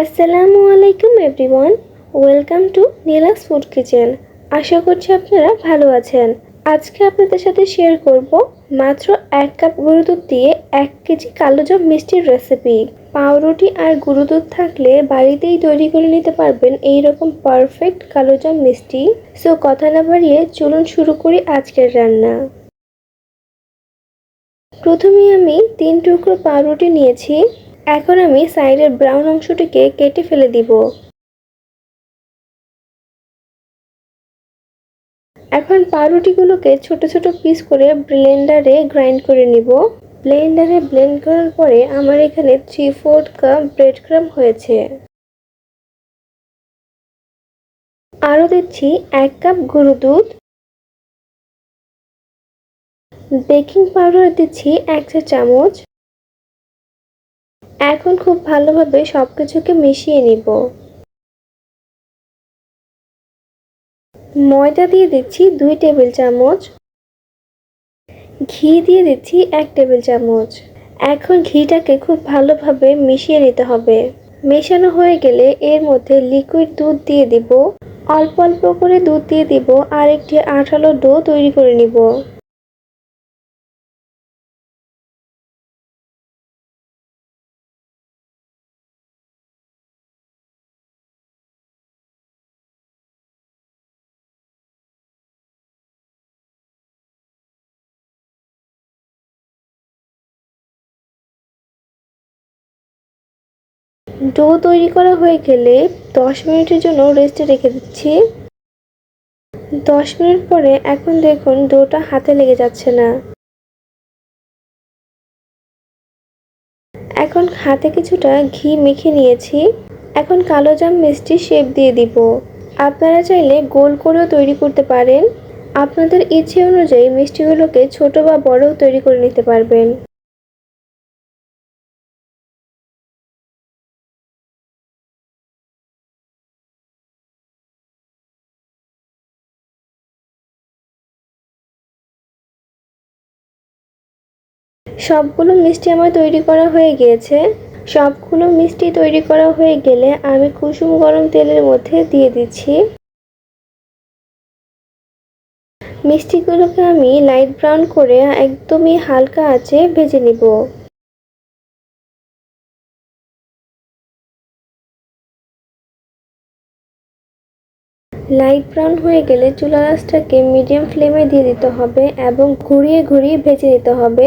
আসসালামু আলাইকুম everyone welcome to Neela's food kitchen আশা করছি আপনারা ভালো আছেন। আজকে আপনাদের সাথে শেয়ার করব মাত্র এক কাপ গরু দুধ দিয়ে এক কেজি কালোজাম মিষ্টির রেসিপি পাউরুটি আর গুঁড়ো দুধ থাকলে বাড়িতেই তৈরি করে নিতে পারবেন এই রকম পারফেক্ট কালো কালোজাম মিষ্টি। সো কথা না বাড়িয়ে চলুন শুরু করি আজকের রান্না। প্রথমে আমি তিন টুকরো পাউরুটি নিয়েছি। এখন আমি সাইডের ব্রাউন অংশটিকে কেটে ফেলে দিব। এখন পাউরুটিগুলোকে ছোট ছোট পিস করে ব্লেন্ডারে গ্রাইন্ড করে নিব। ব্লেন্ডারে ব্লেন্ড করার পরে আমার এখানে three fourth cup bread crumb হয়েছে। আরও দিচ্ছি এক কাপ গরু দুধ। বেকিং পাউডার দিচ্ছি এক চা চামচ এখন খুব ভালোভাবে সব কিছুকে মিশিয়ে নিব। ময়দা দিয়ে দিচ্ছি দুই টেবিল চামচ। ঘি দিয়ে দিচ্ছি এক টেবিল চামচ। এখন ঘিটাকে খুব ভালোভাবে মিশিয়ে নিতে হবে। মেশানো হয়ে গেলে এর মধ্যে লিকুইড দুধ দিয়ে দিব। অল্প অল্প করে দুধ দিয়ে দিব আর একটি আঠালো ডো তৈরি করে নিব। ডো তৈরি করা হয়ে গেলে দশ মিনিটের জন্য রেস্টে রেখে দিচ্ছি। দশ মিনিট পরে এখন দেখুন ডোটা হাতে লেগে যাচ্ছে না। এখন হাতে কিছুটা ঘি মেখে নিয়েছি। এখন কালো জাম মিষ্টি শেপ দিয়ে দিব। আপনারা চাইলে গোল করেও তৈরি করতে পারেন। আপনাদের ইচ্ছে অনুযায়ী মিষ্টিগুলোকে ছোট বা বড়ও তৈরি করে নিতে পারবেন। সবগুলো মিষ্টি আমার তৈরি করা হয়ে গিয়েছে। সবগুলো মিষ্টি তৈরি করা হয়ে গেলে আমি কুসুম গরম তেলের মধ্যে দিয়ে দিচ্ছি। মিষ্টিগুলোকে আমি লাইট ব্রাউন করে একদমই হালকা আঁচে ভেজে নিব। লাইট ব্রাউন হয়ে গেলে চুলা রাসটাকে মিডিয়াম ফ্লেমে দিয়ে দিতে হবে এবং ঘুরিয়ে ঘুরিয়ে ভেজে নিতে হবে।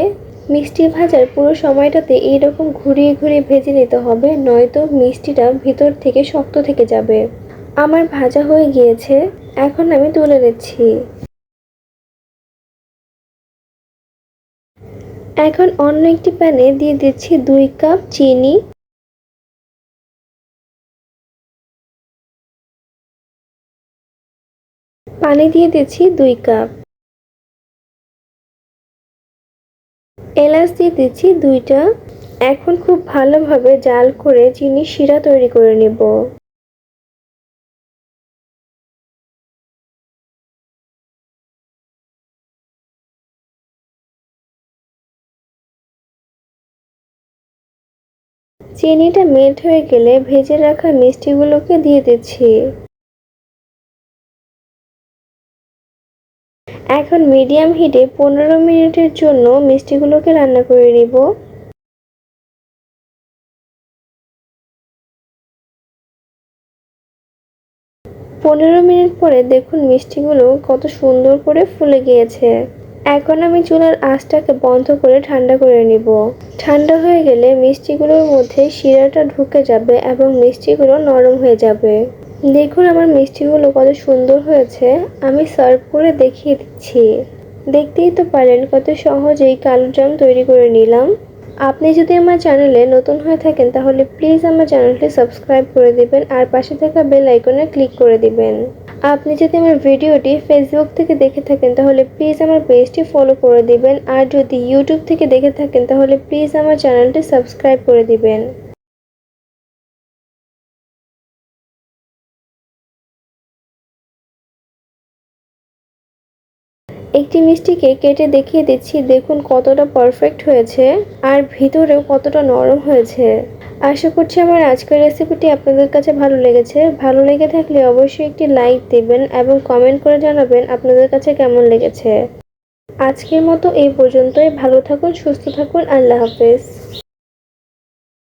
মিষ্টি ভাজার পুরো সময়টাতে এইরকম ঘুরিয়ে ঘুরিয়ে ভেজে নিতে হবে, নয়তো মিষ্টিটা ভিতর থেকে শক্ত থেকে যাবে। আমার ভাজা হয়ে গিয়েছে, এখন আমি তুলে নিচ্ছি। এখন অন্য একটি প্যানে দিয়ে দিচ্ছি দুই কাপ চিনি। পানি দিয়ে দিচ্ছি দুই কাপ। এলাচ দিয়ে দিচ্ছি দুইটা। এখন খুব ভালোভাবে জাল করে চিনি শিরা তৈরি করে নেব। চিনিটা মেল্ট হয়ে গেলে ভেজে রাখা মিষ্টিগুলোকে দিয়ে দিচ্ছি। এখন মিডিয়াম হিটে পনেরো মিনিটের জন্য মিষ্টিগুলোকে রান্না করে নিব। পনেরো মিনিট পরে দেখুন মিষ্টিগুলো কত সুন্দর করে ফুলে গিয়েছে। এখন আমি চুলার আঁচটাকে বন্ধ করে ঠান্ডা করে নিব। ঠান্ডা হয়ে গেলে মিষ্টিগুলোর মধ্যে শিরাটা ঢুকে যাবে এবং মিষ্টিগুলো নরম হয়ে যাবে। দেখুন আমার মিষ্টিগুলো কত সুন্দর হয়েছে। আমি সার্ভ করে দেখিয়ে দিচ্ছি। দেখতেই তো পারেন কত সহজেই কালো জাম তৈরি করে নিলাম। আপনি যদি আমার চ্যানেলে নতুন হয়ে থাকেন, তাহলে প্লিজ আমার চ্যানেলটি সাবস্ক্রাইব করে দিবেন আর পাশে থাকা বেল আইকনে ক্লিক করে দিবেন। আপনি যদি আমার ভিডিওটি ফেসবুক থেকে দেখে থাকেন, তাহলে প্লিজ আমার পেজটি ফলো করে দিবেন। আর যদি ইউটিউব থেকে দেখে থাকেন, তাহলে প্লিজ আমার চ্যানেলটি সাবস্ক্রাইব করে দিবেন। একটি মিষ্টিকে কেটে দেখিয়ে দিচ্ছি, দেখুন কতটা পারফেক্ট হয়েছে আর ভিতরেও কতটা নরম হয়েছে। আশা করছি আমার আজকের রেসিপিটি আপনাদের কাছে ভালো লেগেছে। ভালো লেগে থাকলে অবশ্যই একটি লাইক দেবেন এবং কমেন্ট করে জানাবেন আপনাদের কাছে কেমন লেগেছে। আজকের মতো এই পর্যন্তই। ভালো থাকুন, সুস্থ থাকুন। আল্লাহ হাফেজ।